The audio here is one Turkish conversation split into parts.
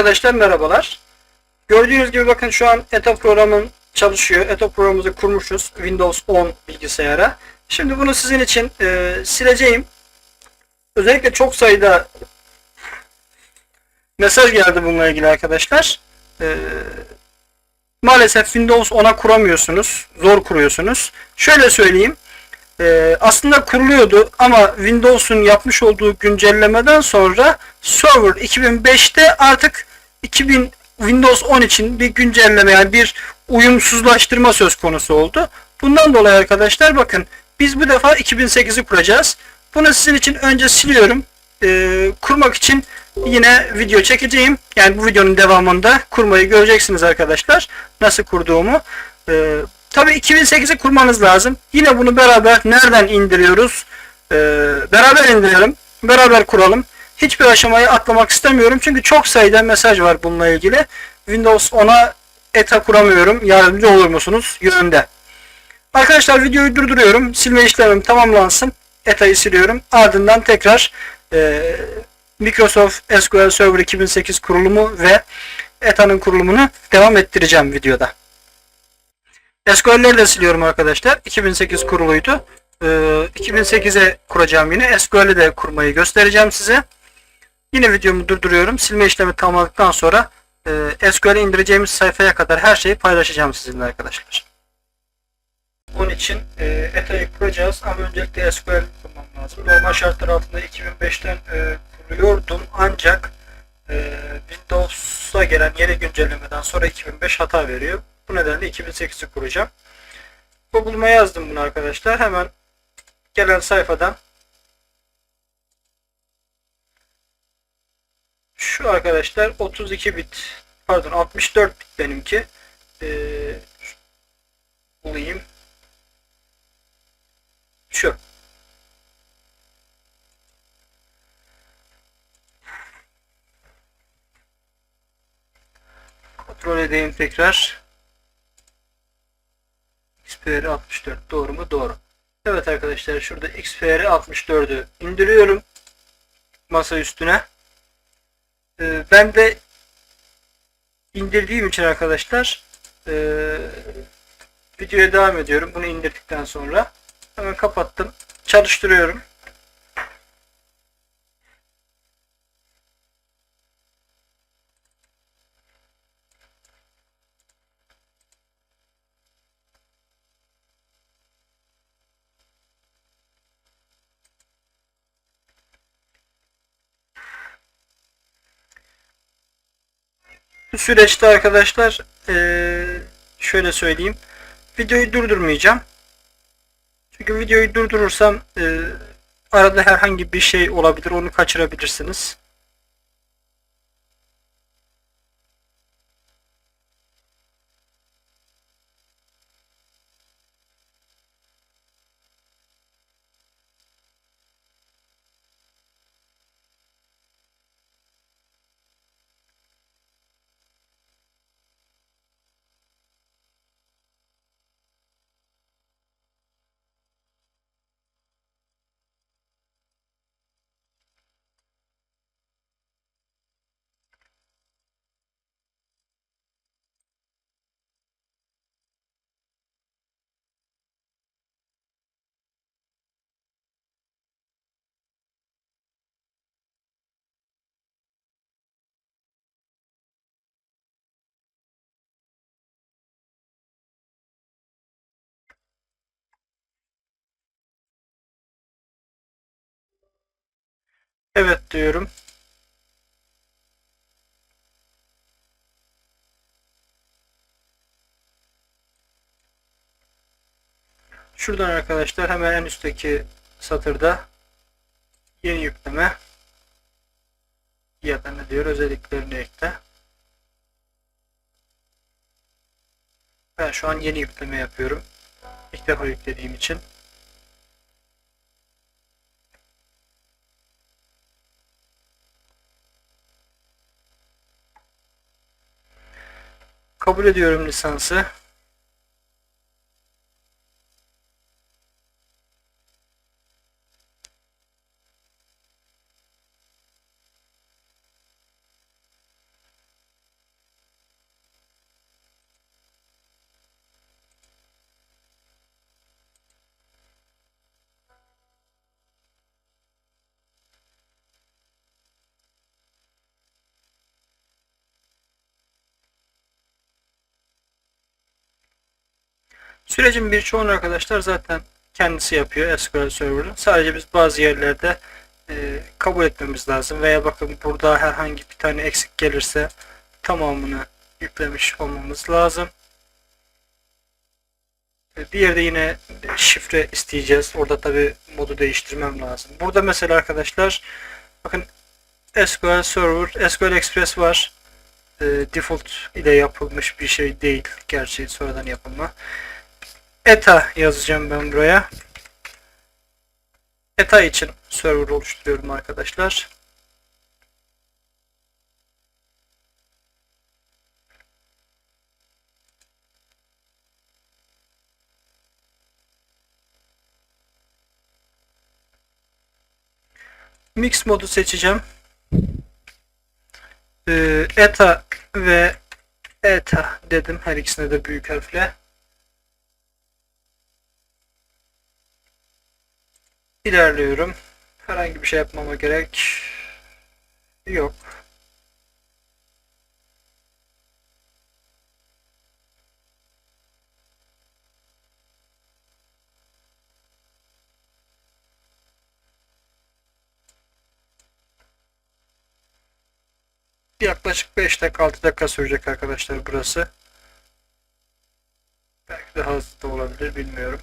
Arkadaşlar merhabalar. Gördüğünüz gibi bakın şu an ETA programım çalışıyor. ETA programımızı kurmuşuz. Windows 10 bilgisayara. Şimdi bunu sizin için e, sileceğim. Özellikle çok sayıda mesaj geldi bununla ilgili arkadaşlar. E, maalesef Windows 10'a kuramıyorsunuz. Zor kuruyorsunuz. Şöyle söyleyeyim. Ee, aslında kuruluyordu ama Windows'un yapmış olduğu güncellemeden sonra Server 2005'te artık 2000 Windows 10 için bir güncelleme yani bir uyumsuzlaştırma söz konusu oldu. Bundan dolayı arkadaşlar bakın biz bu defa 2008'i kuracağız. Bunu sizin için önce siliyorum. Ee, kurmak için yine video çekeceğim. Yani bu videonun devamında kurmayı göreceksiniz arkadaşlar. Nasıl kurduğumu. Ee, Tabii 2008'i kurmanız lazım. Yine bunu beraber nereden indiriyoruz? Ee, beraber indirelim. Beraber kuralım. Hiçbir aşamayı atlamak istemiyorum. Çünkü çok sayıda mesaj var bununla ilgili. Windows 10'a ETA kuramıyorum. Yardımcı olur musunuz? Yönde. Arkadaşlar videoyu durduruyorum. Silme işlemim tamamlansın. ETA'yı siliyorum. Ardından tekrar e, Microsoft SQL Server 2008 kurulumu ve ETA'nın kurulumunu devam ettireceğim videoda. SQL'leri de siliyorum arkadaşlar. 2008 kuruluydu. Ee, 2008'e kuracağım yine. SQL'i de kurmayı göstereceğim size. Yine videomu durduruyorum. Silme işlemi tamamladıktan sonra e, SQL'i indireceğimiz sayfaya kadar her şeyi paylaşacağım sizinle arkadaşlar. Bunun için e, ETA'yı kuracağız ama öncelikle SQL kurmam lazım. Normal şartlar altında 2005'ten e, kuruyordum ancak e, Windows'a gelen yeni güncellemeden sonra 2005 hata veriyor. Bu nedenle 2008'i kuracağım. Google'uma yazdım bunu arkadaşlar. Hemen gelen sayfadan şu arkadaşlar 32 bit pardon 64 bit benimki ee, bulayım şu kontrol edeyim tekrar XPR 64 doğru mu? Doğru. Evet arkadaşlar şurada XPR 64'ü indiriyorum masa üstüne. Ee, ben de indirdiğim için arkadaşlar e, videoya devam ediyorum. Bunu indirdikten sonra hemen kapattım. Çalıştırıyorum. Bu süreçte arkadaşlar eee, şöyle söyleyeyim. Videoyu durdurmayacağım. Çünkü videoyu durdurursam eee, arada herhangi bir şey olabilir. Onu kaçırabilirsiniz. Evet diyorum. Şuradan arkadaşlar hemen en üstteki satırda yeni yükleme ya da ne diyor özelliklerini ekle. Ben şu an yeni yükleme yapıyorum. İlk defa yüklediğim için. Kabul ediyorum lisansı. Sürecin birçoğunu arkadaşlar zaten kendisi yapıyor SQL Server'ın. Sadece biz bazı yerlerde e, kabul etmemiz lazım. Veya bakın burada herhangi bir tane eksik gelirse tamamını yüklemiş olmamız lazım. E, Bir yerde yine şifre isteyeceğiz. Orada tabi modu değiştirmem lazım. Burada mesela arkadaşlar bakın SQL Server, SQL Express var. E, default ile yapılmış bir şey değil. Gerçi sonradan yapılma. ETA yazacağım ben buraya. ETA için server oluşturuyorum arkadaşlar. Mix modu seçeceğim. Ee, ETA ve ETA dedim. Her ikisine de büyük harfle. İlerliyorum. Herhangi bir şey yapmama gerek yok. Yaklaşık 5 dakika 6 dakika sürecek arkadaşlar burası. Belki daha hızlı da olabilir bilmiyorum.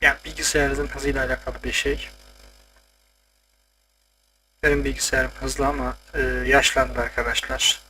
Yani bilgisayarınızın hızıyla alakalı bir şey. Benim bilgisayarım hızlı ama e, yaşlandı arkadaşlar.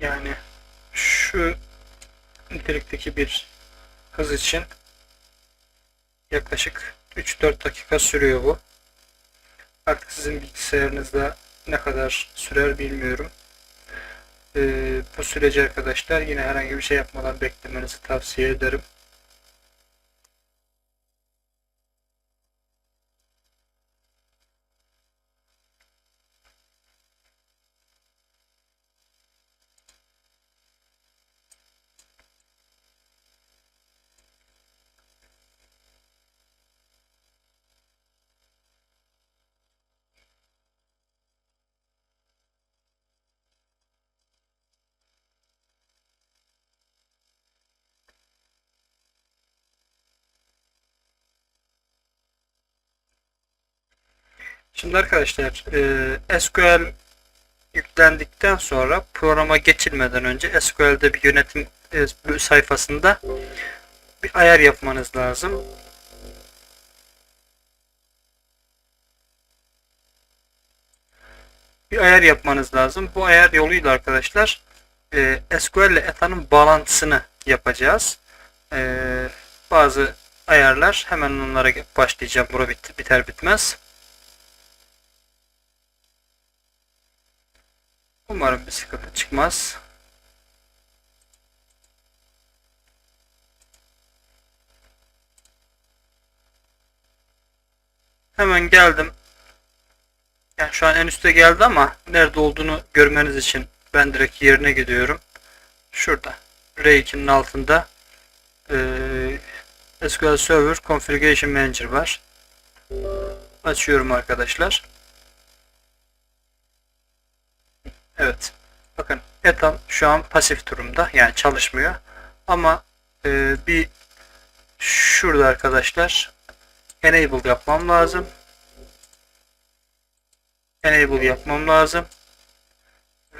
Yani şu nitelikteki bir hız için yaklaşık 3-4 dakika sürüyor bu. Artık sizin bilgisayarınızda ne kadar sürer bilmiyorum. Ee, bu süreci arkadaşlar yine herhangi bir şey yapmadan beklemenizi tavsiye ederim. Şimdi arkadaşlar e, SQL yüklendikten sonra programa geçilmeden önce SQL'de bir yönetim e, sayfasında bir ayar yapmanız lazım. Bir ayar yapmanız lazım. Bu ayar yoluyla arkadaşlar e, SQL ile ETA'nın bağlantısını yapacağız. E, bazı ayarlar hemen onlara başlayacağım. Bura bit biter bitmez. Umarım bir sıkıntı çıkmaz. Hemen geldim. Yani şu an en üstte geldi ama nerede olduğunu görmeniz için ben direkt yerine gidiyorum. Şurada. R2'nin altında e, SQL Server Configuration Manager var. Açıyorum arkadaşlar. Evet. Bakın etam şu an pasif durumda. Yani çalışmıyor. Ama e, bir şurada arkadaşlar enable yapmam lazım. Enable yapmam lazım.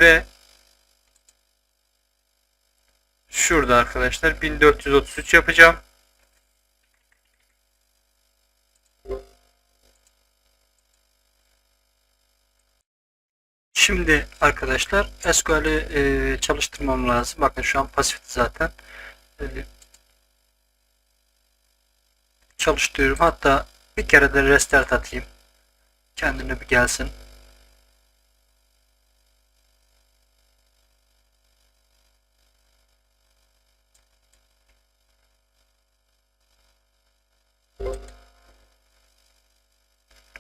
Ve şurada arkadaşlar 1433 yapacağım. Şimdi arkadaşlar SQL'i e, çalıştırmam lazım. Bakın şu an pasif zaten. E, çalıştırıyorum. Hatta bir kere de restart atayım. Kendine bir gelsin.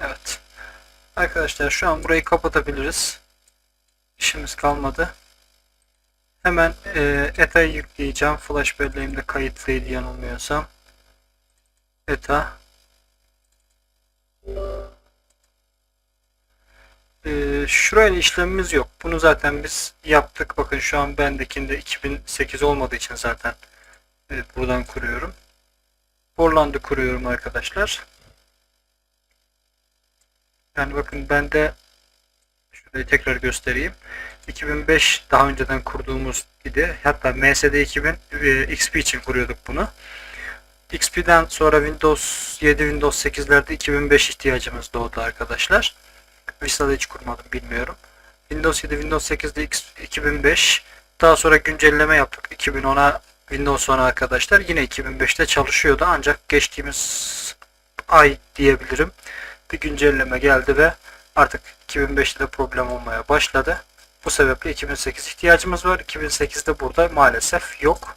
Evet. Arkadaşlar şu an burayı kapatabiliriz. İşimiz kalmadı. Hemen e, ETA'yı yükleyeceğim. Flash belleğimde kayıtlıydı yanılmıyorsam. ETA. E, şurayla işlemimiz yok. Bunu zaten biz yaptık. Bakın şu an bendekinde 2008 olmadığı için zaten e, buradan kuruyorum. Portland'ı kuruyorum arkadaşlar. Yani bakın bende şurayı tekrar göstereyim. 2005 daha önceden kurduğumuz idi. Hatta MSD 2000 e, XP için kuruyorduk bunu. XP'den sonra Windows 7, Windows 8'lerde 2005 ihtiyacımız doğdu arkadaşlar. Vista'da hiç kurmadım bilmiyorum. Windows 7, Windows 8'de X- 2005. Daha sonra güncelleme yaptık 2010'a Windows 10'a arkadaşlar. Yine 2005'te çalışıyordu ancak geçtiğimiz ay diyebilirim. Bir güncelleme geldi ve artık 2005'te de problem olmaya başladı. Bu sebeple 2008 ihtiyacımız var. 2008'de burada maalesef yok.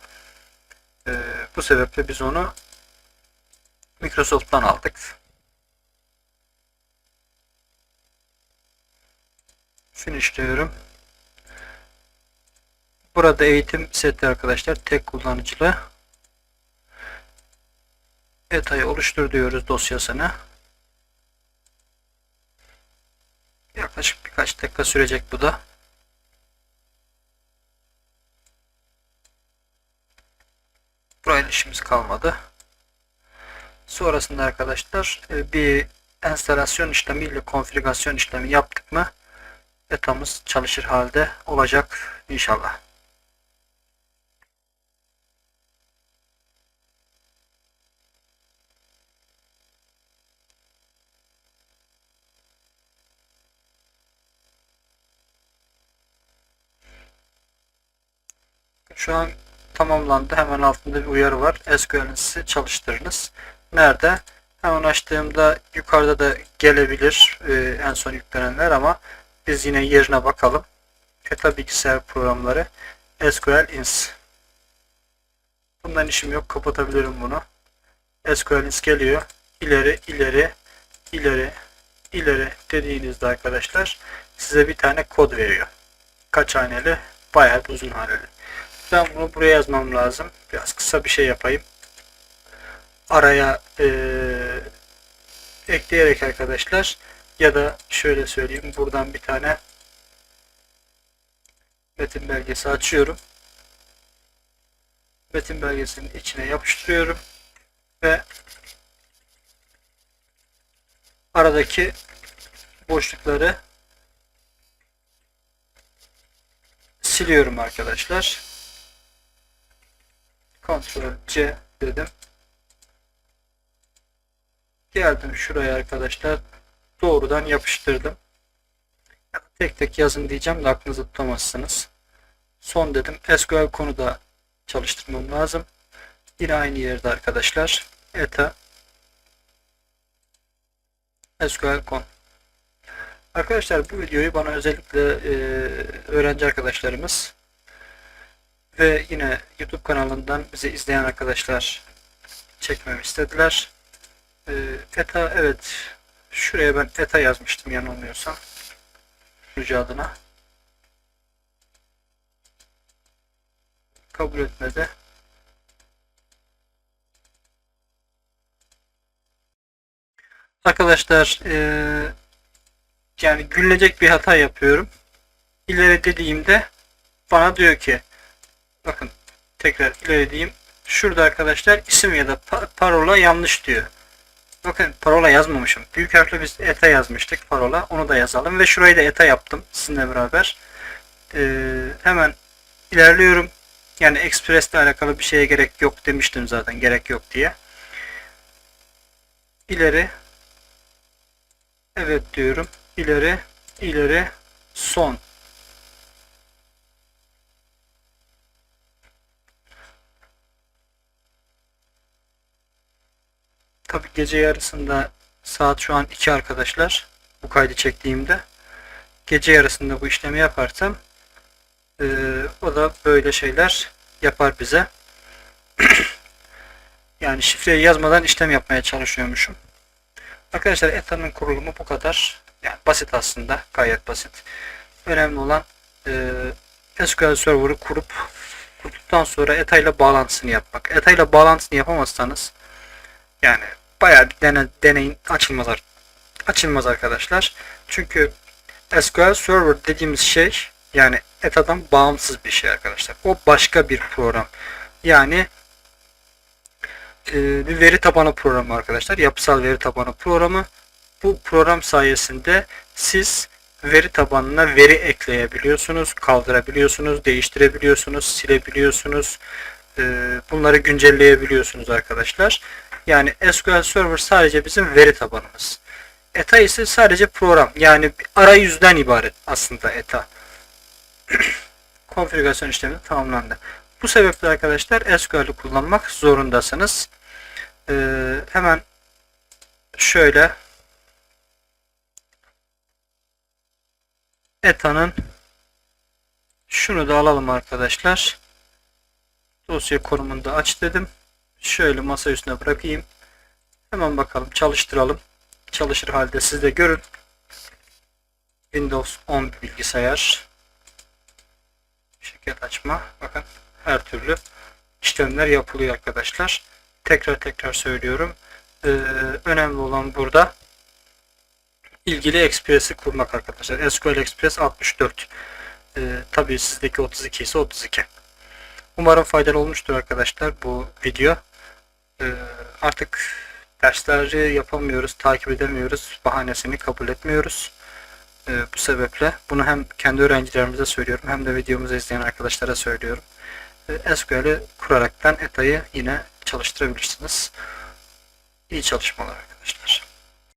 Ee, bu sebeple biz onu Microsoft'tan aldık. Finish diyorum. Burada eğitim seti arkadaşlar. Tek kullanıcılı. ETA'yı oluştur diyoruz dosyasını. Yaklaşık birkaç dakika sürecek bu da. Burayla işimiz kalmadı. Sonrasında arkadaşlar e, bir enstalasyon işlemiyle konfigürasyon işlemi yaptık mı ETA'mız çalışır halde olacak inşallah. Şu an tamamlandı. Hemen altında bir uyarı var. SQL'inizi çalıştırınız. Nerede? Hemen açtığımda yukarıda da gelebilir e, en son yüklenenler ama biz yine yerine bakalım. ETA bilgisayar programları SQL ins. Bundan işim yok. Kapatabilirim bunu. SQL ins geliyor. İleri, ileri, ileri, ileri dediğinizde arkadaşlar size bir tane kod veriyor. Kaç haneli? Bayağı uzun haneli. Ben bunu buraya yazmam lazım. Biraz kısa bir şey yapayım. Araya eee, ekleyerek arkadaşlar ya da şöyle söyleyeyim buradan bir tane metin belgesi açıyorum. Metin belgesinin içine yapıştırıyorum ve aradaki boşlukları siliyorum arkadaşlar. Ctrl C dedim. Geldim şuraya arkadaşlar. Doğrudan yapıştırdım. Tek tek yazın diyeceğim de aklınızı tutamazsınız. Son dedim. SQL konuda çalıştırmam lazım. Yine aynı yerde arkadaşlar. ETA SQL kon. Arkadaşlar bu videoyu bana özellikle e, öğrenci arkadaşlarımız ve yine YouTube kanalından bizi izleyen arkadaşlar çekmemi istediler. E, ETA evet şuraya ben ETA yazmıştım yanılmıyorsam. Sunucu adına. Kabul etmedi. Arkadaşlar eee yani gülünecek bir hata yapıyorum. İleri dediğimde bana diyor ki bakın tekrar ileri diyeyim. Şurada arkadaşlar isim ya da pa- parola yanlış diyor. Bakın parola yazmamışım. Büyük harfle biz ETA yazmıştık parola. Onu da yazalım ve şurayı da ETA yaptım sizinle beraber. Ee, hemen ilerliyorum. Yani Express ile alakalı bir şeye gerek yok demiştim zaten gerek yok diye. İleri Evet diyorum. İleri, ileri, son. Tabi gece yarısında saat şu an 2 arkadaşlar. Bu kaydı çektiğimde. Gece yarısında bu işlemi yaparsam eee, o da böyle şeyler yapar bize. yani şifreyi yazmadan işlem yapmaya çalışıyormuşum. Arkadaşlar ETA'nın kurulumu bu kadar. Yani basit aslında. Gayet basit. Önemli olan e, SQL Server'ı kurup kurduktan sonra ETA ile bağlantısını yapmak. ETA ile bağlantısını yapamazsanız yani bayağı bir dene, deneyin açılmaz açılmaz arkadaşlar. Çünkü SQL Server dediğimiz şey yani ETA'dan bağımsız bir şey arkadaşlar. O başka bir program. Yani e, bir veri tabanı programı arkadaşlar. Yapısal veri tabanı programı. Bu program sayesinde siz veri tabanına veri ekleyebiliyorsunuz, kaldırabiliyorsunuz, değiştirebiliyorsunuz, silebiliyorsunuz. e, Bunları güncelleyebiliyorsunuz arkadaşlar. Yani SQL Server sadece bizim veri tabanımız. ETA ise sadece program. Yani arayüzden ibaret aslında ETA. Konfigürasyon işlemi tamamlandı. Bu sebeple arkadaşlar SQL'ü kullanmak zorundasınız. Ee, hemen şöyle ETA'nın şunu da alalım arkadaşlar. Dosya konumunda aç dedim. Şöyle masa üstüne bırakayım. Hemen bakalım çalıştıralım. Çalışır halde siz de görün. Windows 10 bilgisayar. Şirket açma. Bakın her türlü işlemler yapılıyor arkadaşlar. Tekrar tekrar söylüyorum. Ee, önemli olan burada ilgili Express'i kurmak arkadaşlar. SQL Express 64. Ee, tabii sizdeki 32 ise 32. Umarım faydalı olmuştur arkadaşlar bu video. Ee, artık dersleri yapamıyoruz, takip edemiyoruz. Bahanesini kabul etmiyoruz. Ee, bu sebeple bunu hem kendi öğrencilerimize söylüyorum hem de videomuzu izleyen arkadaşlara söylüyorum. Ee, SQL'i kuraraktan ETA'yı yine çalıştırabilirsiniz. İyi çalışmalar arkadaşlar.